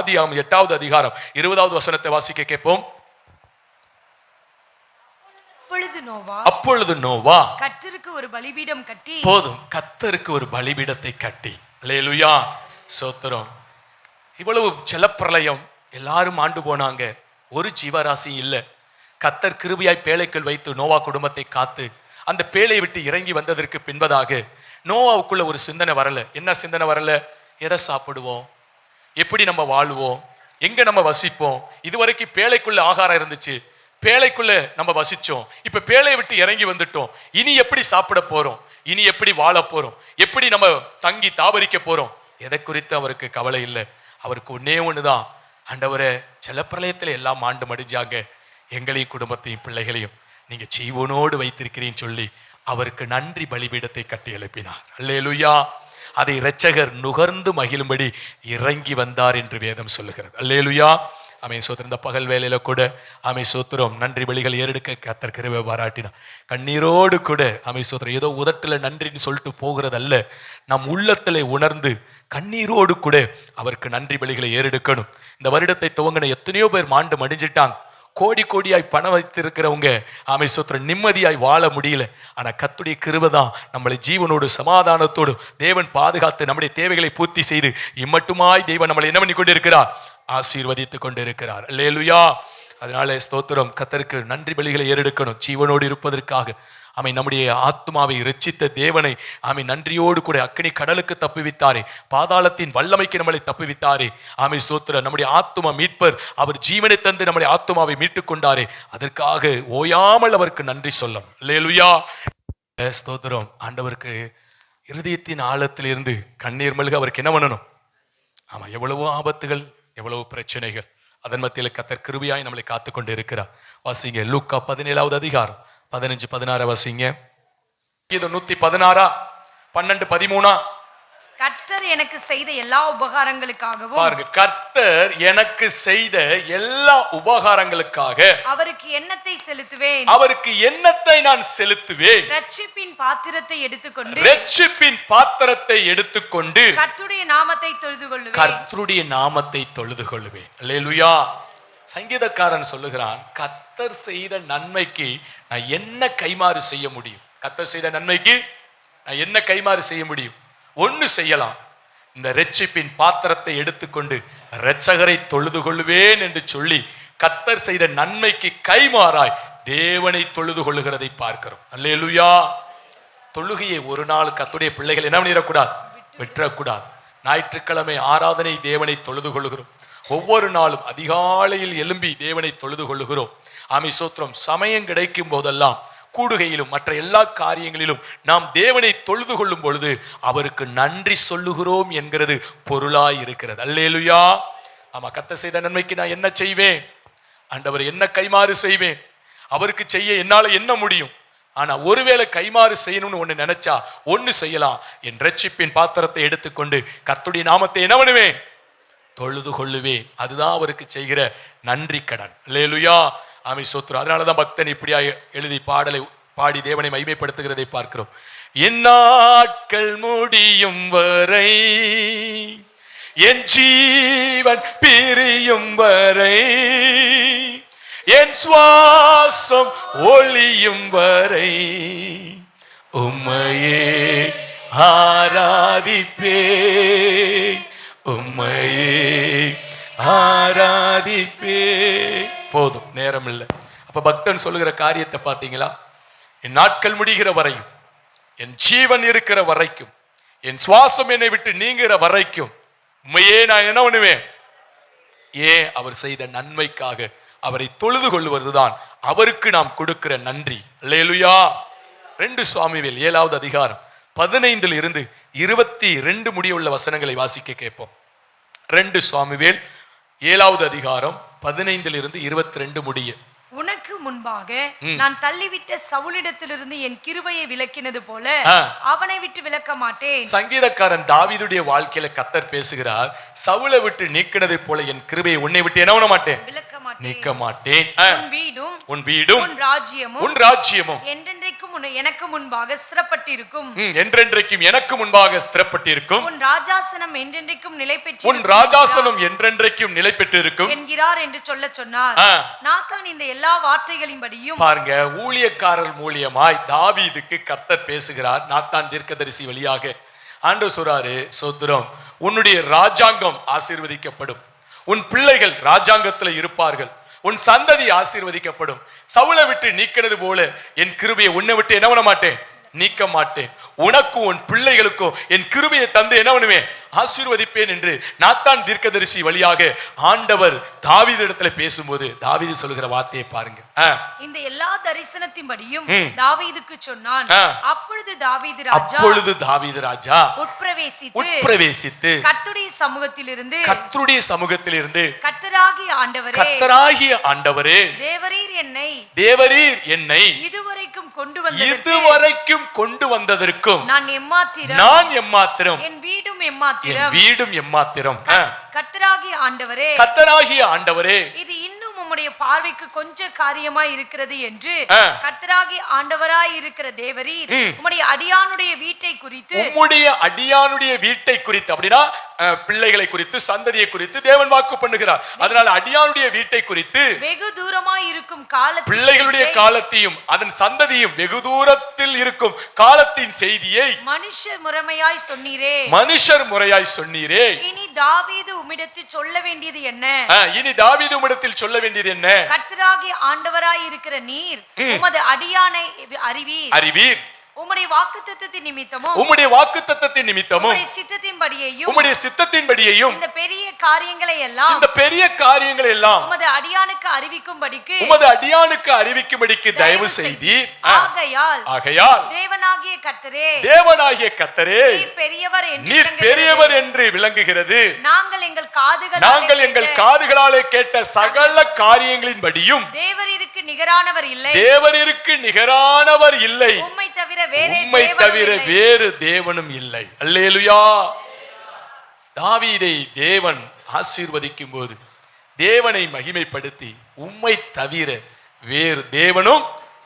ஆதியாம் எட்டாவது அதிகாரம் இருபதாவது வசனத்தை வாசிக்க கேட்போம். அப்பொழுது நோவா கர்த்தருக்கு ஒரு பலிபீடம் கட்டி. போதும் கத்தருக்கு ஒரு பலிபீடத்தை கட்டி. லேலுயா சோத்திரம். இவ்வளவு ஜலப்பிரளயம் எல்லாரும் ஆண்டு போனாங்க. ஒரு ஜீவராசி இல்லை. கத்தர் கிருபியாய் பேழைக்குள் வைத்து நோவா குடும்பத்தை காத்து அந்த பேழையை விட்டு இறங்கி வந்ததற்கு பின்பதாக நோவாவுக்குள்ள ஒரு சிந்தனை வரல. என்ன சிந்தனை வரல? எதை சாப்பிடுவோம்? எப்படி நம்ம வாழ்வோம்? எங்க நம்ம வசிப்போம்? இதுவரைக்கும் பேழைக்குள்ள ஆகாரம் இருந்துச்சு. பேழைக்குள்ள நம்ம வசிச்சோம். இப்ப பேழையை விட்டு இறங்கி வந்துட்டோம். இனி எப்படி சாப்பிட போறோம்? இனி எப்படி வாழ போகிறோம் எப்படி நம்ம தங்கி தாபரிக்க போறோம்? எதை குறித்து அவருக்கு கவலை இல்லை. அவருக்கு ஒன்னே ஒண்ணுதான். ஆண்டவரே ஜலப்பிரளயத்துல எல்லாம் ஆண்டு மடிஞ்சாங்க. எங்களையும் குடும்பத்தையும் பிள்ளைகளையும். நீங்க ஜீவனோடு வைத்திருக்கிறீன்னு சொல்லி அவருக்கு நன்றி பலிபீடத்தை கட்டி எழுப்பினார். அல்லேலுயா. அதை இரட்சகர் நுகர்ந்து மகிழும்படி இறங்கி வந்தார் என்று வேதம் சொல்லுகிறது. அல்லேலுயா. அமை சோத்திரம் இந்த பகல் வேலையில கூட அமை சோத்திரம் நன்றி வழிகள் ஏறெடுக்க கத்தர் பாராட்டினான் கண்ணீரோடு கூட அமை சோத்திரம் ஏதோ உதட்டுல நன்றின்னு சொல்லிட்டு போகிறதல்ல நம் உள்ளத்துல உணர்ந்து கண்ணீரோடு கூட அவருக்கு நன்றி வழிகளை ஏறெடுக்கணும். இந்த வருடத்தை துவங்கின எத்தனையோ பேர் மாண்டு மடிஞ்சிட்டாங்க. கோடி கோடியாய் பணம் வைத்திருக்கிறவங்க ஆமை சோத்திரம் நிம்மதியாய் வாழ முடியல. ஆனால் கத்துடைய கிருபை தான் நம்மளை ஜீவனோடு சமாதானத்தோடு தேவன் பாதுகாத்து நம்முடைய தேவைகளை பூர்த்தி செய்து இம்மட்டுமாய் தெய்வன் நம்மளை என்ன பண்ணி கொண்டிருக்கிறார்? ஆசீர்வதித்து கொண்டிருக்கிறார். லேலுயா அதனால ஸ்தோத்திரம். கத்தருக்கு நன்றி பலிகளை ஏறெடுக்கணும். ஜீவனோடு இருப்பதற்காக. ஆமை நம்முடைய ஆத்மாவை ரச்சித்த தேவனை ஆமை நன்றியோடு கூட அக்கினி கடலுக்கு தப்புவித்தாரே பாதாளத்தின் வல்லமைக்கு நம்மளை தப்புவித்தாரே. ஆமை சோத்திர நம்முடைய ஆத்மா மீட்பர் அவர் ஜீவனை தந்து நம்முடைய ஆத்மாவை மீட்டுக் கொண்டாரே அதற்காக ஓயாமல் அவருக்கு நன்றி சொல்லும். லேலுயா ஸ்தோத்திரம். ஆண்டவருக்கு இருதயத்தின் ஆழத்திலிருந்து கண்ணீர் மல்க அவருக்கு என்ன பண்ணணும்? ஆமா எவ்வளவோ ஆபத்துகள் எவ்வளவோ பிரச்சனைகள். அதன் மத்தியில் கத்தர் கிருபியாய் நம்மளை காத்து கொண்டு இருக்கிறார். வாசிங்க லூக்கா பதினேழாவது அதிகாரம். பதினஞ்சு பதினாறு வாசிங்க. இது நூத்தி பதினாறா? பன்னெண்டு பதிமூணா? கர்த்தர் எனக்கு செய்த எல்லா உபகாரங்களுக்காகவும் பாருங்க கர்த்தர் எனக்கு செய்த எல்லா உபகாரங்களுக்காக அவருக்கு எண்ணத்தை செலுத்துவேன். அவருக்கு எண்ணத்தை நான் செலுத்துவேன். ரட்சிப்பின் பாத்திரத்தை எடுத்துக்கொண்டு ரட்சிப்பின் பாத்திரத்தை எடுத்துக்கொண்டு கர்த்தருடைய நாமத்தை தொழுது கொள்ளுவேன் கர்த்தருடைய நாமத்தை தொழுது கொள்ளுவேன் அல்லேலூயா. சங்கீதக்காரன் சொல்லுகிறான் கத்தர் செய்த நன்மைக்கு நான் என்ன கைமாறு செய்ய முடியும்? கத்தர் செய்த நன்மைக்கு நான் என்ன கைமாறு செய்ய முடியும்? ஒன்று செய்யலாம். இந்த ரெட்சிப்பின் பாத்திரத்தை எடுத்துக்கொண்டு இரட்சகரை தொழுது கொள்வேன் என்று சொல்லி கத்தர் செய்த நன்மைக்கு கைமாறாய் தேவனை தொழுது கொள்ளுகிறதை பார்க்கிறோம். அல்லேலுயா. தொழுகையை ஒரு நாள் கத்துடைய பிள்ளைகள் என்ன பண்ணிடக்கூடாது? விட்டுறக்கூடாது. ஞாயிற்றுக்கிழமை ஆராதனை தேவனை தொழுது கொள்கிறோம் ஒவ்வொரு நாளும் அதிகாலையில் எழும்பி தேவனை தொழுது கொள்ளுகிறோம். ஆமி சோத்திரம் சமயம் கிடைக்கும் போதெல்லாம் கூடுகையிலும் மற்ற எல்லா காரியங்களிலும் நாம் தேவனை தொழுது கொள்ளும் பொழுது அவருக்கு நன்றி சொல்லுகிறோம் என்கிறது பொருளாய் இருக்கிறது அல்லேலுயா. ஆமா கத்த செய்த நன்மைக்கு நான் என்ன செய்வேன்? ஆண்டவர் என்ன கைமாறு செய்வேன்? அவருக்கு செய்ய என்னால என்ன முடியும்? ஆனா ஒருவேளை கைமாறு செய்யணும்னு ஒன்று நினைச்சா ஒன்று செய்யலாம். என் ரட்சிப்பின் பாத்திரத்தை எடுத்துக்கொண்டு கத்துடைய நாமத்தை என்ன பண்ணுவேன் தொழுது கொள்ளுவேன். அதுதான் அவருக்கு செய்கிற நன்றி கடன். லேலுயா ஆமை அதனால அதனாலதான் பக்தன் இப்படியா எழுதி பாடலை பாடி தேவனை மைமைப்படுத்துகிறதை பார்க்கிறோம். என் நாட்கள் முடியும் வரை என் ஜீவன் பிரியும் வரை என் சுவாசம் ஒளியும் வரை உம்மையே ஆராதிப்பே உம்மையே ஆராதிப்பே. போதும் நேரம் இல்லை அப்ப பக்தன் சொல்லுகிற காரியத்தை பார்த்தீங்களா? என் நாட்கள் முடிகிற வரையும் என் ஜீவன் இருக்கிற வரைக்கும் என் சுவாசம் என்னை விட்டு நீங்கிற வரைக்கும் உண்மையே நான் என்ன பண்ணுவேன்? ஏன் அவர் செய்த நன்மைக்காக அவரை தொழுது கொள்வதுதான் அவருக்கு நாம் கொடுக்கிற நன்றி. லேலுயா ரெண்டு சுவாமிவேல் ஏழாவது அதிகாரம். பதினைந்தில் இருந்து இருபத்தி ரெண்டு முடியுள்ள வசனங்களை வாசிக்க கேட்போம். ரெண்டு சுவாமிவேல் ஏழாவது அதிகாரம் பதினைந்தில் இருந்து இருபத்தி ரெண்டு முடிய. உனக்கு முன்பாக நான் தள்ளிவிட்ட சவுலிடத்திலிருந்து என் கிருபையை விலக்கினது போல. அவனை விட்டு விலக்க மாட்டேன். சங்கீதக்காரன் தாவீதுடைய வாழ்க்கையில கத்தர் பேசுகிறார் சவுலை விட்டு நீக்கினதை போல என் கிருபையை உன்னை விட்டு என்ன பண்ண மாட்டேன்? விலக்க மாட்டேன். நீக்க மாட்டேன். உன் வீடும் உன் வீடும் உன் ராஜ்யமும் உன் ராஜ்யமும். என்றென்றைக்கும் எனக்கு முன்பாக ஸ்திரப்பட்டிருக்கும். என்றென்றைக்கும் எனக்கு முன்பாக ஸ்திரப்பட்டிருக்கும். உன் ராஜாசனம் என்றென்றைக்கும் நிலை உன் பெற்றிருக்கும் ராஜாசனம் என்றென்றைக்கும் நிலை பெற்றிருக்கும். என்கிறார் என்று சொல்ல சொன்னார். நாத்தான் இந்த எல்லா வார்த்தைகளின்படியும் பாருங்க ஊழியக்காரர் மூலியமாய் தாவீதுக்கு கர்த்தர் பேசுகிறார். நாத்தான் தீர்க்கதரிசி வழியாக. ஆண்டு சொல்றாரு சோத்திரம் உன்னுடைய ராஜாங்கம் ஆசீர்வதிக்கப்படும். உன் பிள்ளைகள் ராஜாங்கத்துல இருப்பார்கள். உன் சந்ததி ஆசீர்வதிக்கப்படும். சவுளை விட்டு நீக்கினது போல என் கிருபையை உன்னை விட்டு என்ன பண்ண மாட்டேன்? நீக்க மாட்டேன் உனக்கும் உன் பிள்ளைகளுக்கும் என் கிருபையை தந்து என்ன பண்ணுவேன் ஆசீர்வதிப்பேன் என்று நாத்தான் தீர்க்கதரிசி வழியாக ஆண்டவர் தாவீதிடத்துல பேசும்போது தாவீது சொல்லுகிற வார்த்தையை பாருங்க. இந்த எல்லா தரிசனத்தின்படியும். தாவீதுக்கு சொன்னான். அப்பொழுது தாவீது ராஜா அப்பொழுது தாவீது ராஜா உட்பிரவேசித்து உட்பிரவேசித்து கர்த்தருடைய சமூகத்திலிருந்து கர்த்தருடைய சமூகத்திலிருந்து கர்த்தராகிய ஆண்டவரே கர்த்தராகிய ஆண்டவரே தேவரீர் என்னை தேவரீர் என்னை இதுவரைக்கும் கொண்டு வந்ததற்கு இதுவரைக்கும் கொண்டு வந்ததற்கும் நான் எம்மாத்திரம். நான் எம்மாத்திரம். என் வீடும் என் எம்மாத்திரம். வீடும் எம்மாத்திரம். கர்த்தராகிய ஆண்டவரே. கர்த்தராகிய ஆண்டவரே. இது இன்னும் உம்முடைய பார்வைக்கு கொஞ்ச காரியமாய் இருக்கிறது என்று ஆ. கர்த்தராகிய ஆண்டவராய் இருக்கிற தேவரீர் உம்முடைய அடியானுடைய வீட்டை குறித்து உம்முடைய அடியானுடைய வீட்டை குறித்து அப்படின்னா பிள்ளைகளை குறித்து சந்ததியை குறித்து தேவன் வாக்கு பண்ணுகிறார். அதனால அடியானுடைய வீட்டை குறித்து வெகு தூரமாய் இருக்கும் காலத்தில் பிள்ளைகளுடைய காலத்தையும் அதன் சந்ததியும் வெகு தூரத்தில் இருக்கும் காலத்தின் செய்தியை மனுஷ முறைமையாய் சொன்னீரே. மனுஷர் முறையாய் சொன்னீரே. இனி தாவீது உம்மிடத்தில் சொல்ல வேண்டியது என்ன? இனி தாவீது உம்மிடத்தில் சொல்ல வேண்டியது என்ன? கர்த்தராகிய ஆண்டவராய் இருக்கிற நீர் உமது அடியானை அறிவீர். அறிவீர். உம்முடைய வாக்குத்தத்தத்தின் நிமித்தமும் உம்முடைய நிமித்தமும் உம்முடைய சித்தத்தின்படியையும் உம்முடைய சித்தத்தின்படியையும் இந்த பெரிய காரியங்களை எல்லாம் இந்த பெரிய காரியங்கள் எல்லாம் உமது அடியானுக்கு அறிவிக்கும்படிக்கு உமது அடியானுக்கு அறிவிக்கும்படிக்கு தயவு செய்தீர் ஆ, ஆகையால் ஆகையால் தேவனாகிய கர்த்தரே தேவனாகிய கத்தரே நீர் பெரியவர் என்று நீர். பெரியவர் என்று விளங்குகிறது. நாங்கள் எங்கள் காதுகளாலே நாங்கள் எங்கள் காதுகளாலே கேட்ட சகல காரியங்களின்படியும் தேவரீருக்கு நிகரானவர் இல்லை. தேவரிற்கு நிகரானவர் இல்லை. உம்மை தவிர வேறே உம்மை தவிர. வேறு தேவனும் இல்லை. அல்லேலுயா. தாவீதை தேவன் ஆசீர்வதிக்கும் போது தேவனை மகிமைப்படுத்தி உம்மை தவிர வேறு தேவனும்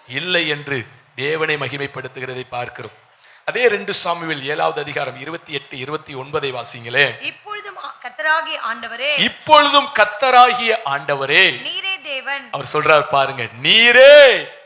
இல்லை என்று தேவனை மகிமைப்படுத்துகிறதை பார்க்கிறோம். அதே ரெண்டு சாமுவேல் ஏழாவது அதிகாரம் இருபத்தி எட்டு இருபத்தி ஒன்பதை வாசிங்களே இப்பொழுதும் கர்த்தராகிய ஆண்டவரே. இப்பொழுதும் கர்த்தராகிய ஆண்டவரே. நீரே தேவன். அவர் சொல்றார் பாருங்க நீரே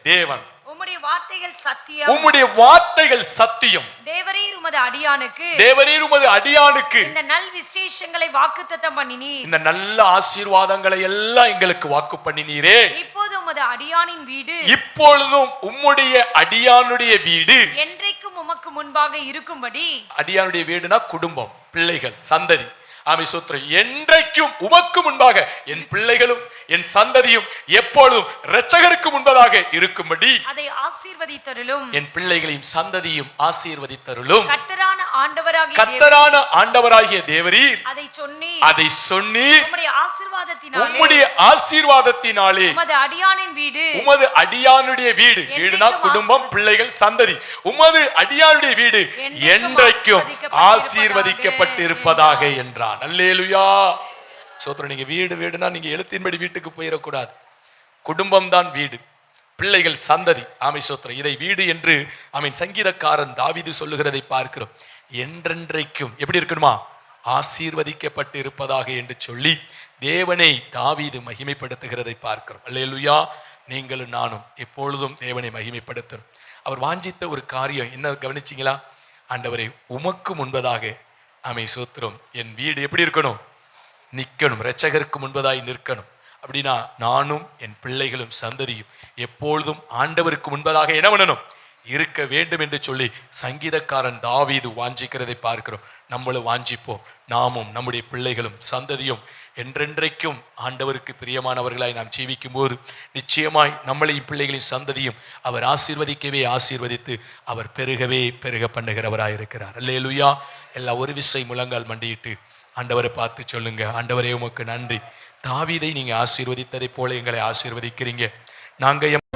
தேவன். உம்முடைய வார்த்தைகள் சத்தியம். உம்முடைய வார்த்தைகள் சத்தியம். தேவரீர் உமது அடியானுக்கு. தேவரீர் உமது அடியானுக்கு. இந்த நல் விசேஷங்களை வாக்குத்தத்தம் பண்ணினீர். இந்த நல்ல ஆசீர்வாதங்களை எல்லாம் எங்களுக்கு வாக்கு பண்ணினீரே. இப்போது உமது அடியானின் வீடு. இப்பொழுதும் உம்முடைய அடியானுடைய வீடு. என்றைக்கும் உமக்கு முன்பாக இருக்கும்படி. அடியானுடைய வீடுனா குடும்பம் பிள்ளைகள் சந்ததி. ஆமை சோத்திரம் என்றைக்கும் உமக்கு முன்பாக என் பிள்ளைகளும் என் சந்ததியும் எப்பொழுதும் இரட்சகருக்கு முன்பதாக இருக்கும்படி அதை ஆசீர்வதித்தருளும். என் பிள்ளைகளையும் சந்ததியும் ஆசீர்வதித்தருளும். கர்த்தரான ஆண்டவராகிய கர்த்தரான ஆண்டவராகிய தேவரீர். அதை சொன்னி அதை சொன்னீர். உம்முடைய ஆசீர்வாதத்தினாலே. உம்முடைய ஆசீர்வாதத்தினாலே. உமது அடியானின் வீடு. உமது அடியானுடைய வீடு. வீடுனா குடும்பம் பிள்ளைகள் சந்ததி. உமது அடியானுடைய வீடு என்றைக்கும் ஆசீர்வதிக்கப்பட்டிருப்பதாக. ஆசீர்வதிக்கப்பட்டிருப்பதாக என்றான் அல்லேலுயா. சோத்திரம் நீங்கள் வீடு வீடுனா நீங்கள் எழுத்தின்படி வீட்டுக்கு போயிடக்கூடாது குடும்பம் தான் வீடு. பிள்ளைகள் சந்ததி. ஆமை சோத்திரம் இதை வீடு என்று அவன் சங்கீதக்காரன் தாவீது சொல்லுகிறதை பார்க்கிறோம். என்றென்றைக்கும் எப்படி இருக்கணுமா? ஆசீர்வதிக்கப்பட்டு இருப்பதாக என்று சொல்லி தேவனை தாவீது மகிமைப்படுத்துகிறதை பார்க்கிறோம். அல்லேலுயா நீங்களும் நானும் எப்பொழுதும் தேவனை மகிமைப்படுத்தணும் அவர் வாஞ்சித்த ஒரு காரியம் என்ன கவனிச்சிங்களா? ஆண்டவரை உமக்கு முன்பதாக ஆமை சூத்திரம் என் வீடு எப்படி இருக்கணும்? நிற்கணும் ரச்சகருக்கு முன்பதாய் நிற்கணும். அப்படின்னா நானும் என் பிள்ளைகளும் சந்ததியும் எப்பொழுதும் ஆண்டவருக்கு முன்பதாக என்ன பண்ணணும்? இருக்க வேண்டும் என்று சொல்லி சங்கீதக்காரன் தாவீது வாஞ்சிக்கிறதை பார்க்கிறோம். நம்மளும் வாஞ்சிப்போம். நாமும் நம்முடைய பிள்ளைகளும் சந்ததியும் என்றென்றைக்கும் ஆண்டவருக்கு பிரியமானவர்களாய் நாம் ஜீவிக்கும் போது நிச்சயமாய் நம்மளையும் பிள்ளைகளின் சந்ததியும் அவர் ஆசீர்வதிக்கவே ஆசீர்வதித்து அவர் பெருகவே பெருக பண்ணுகிறவராய் இருக்கிறார். அல்லேலுயா. எல்லா ஒரு விசை முழங்கால் மண்டியிட்டு ஆண்டவரை பார்த்து சொல்லுங்க. ஆண்டவரே உமக்கு நன்றி. தாவீதை நீங்க ஆசீர்வதித்ததை போல எங்களை ஆசீர்வதிக்கிறீங்க. நாங்க எம்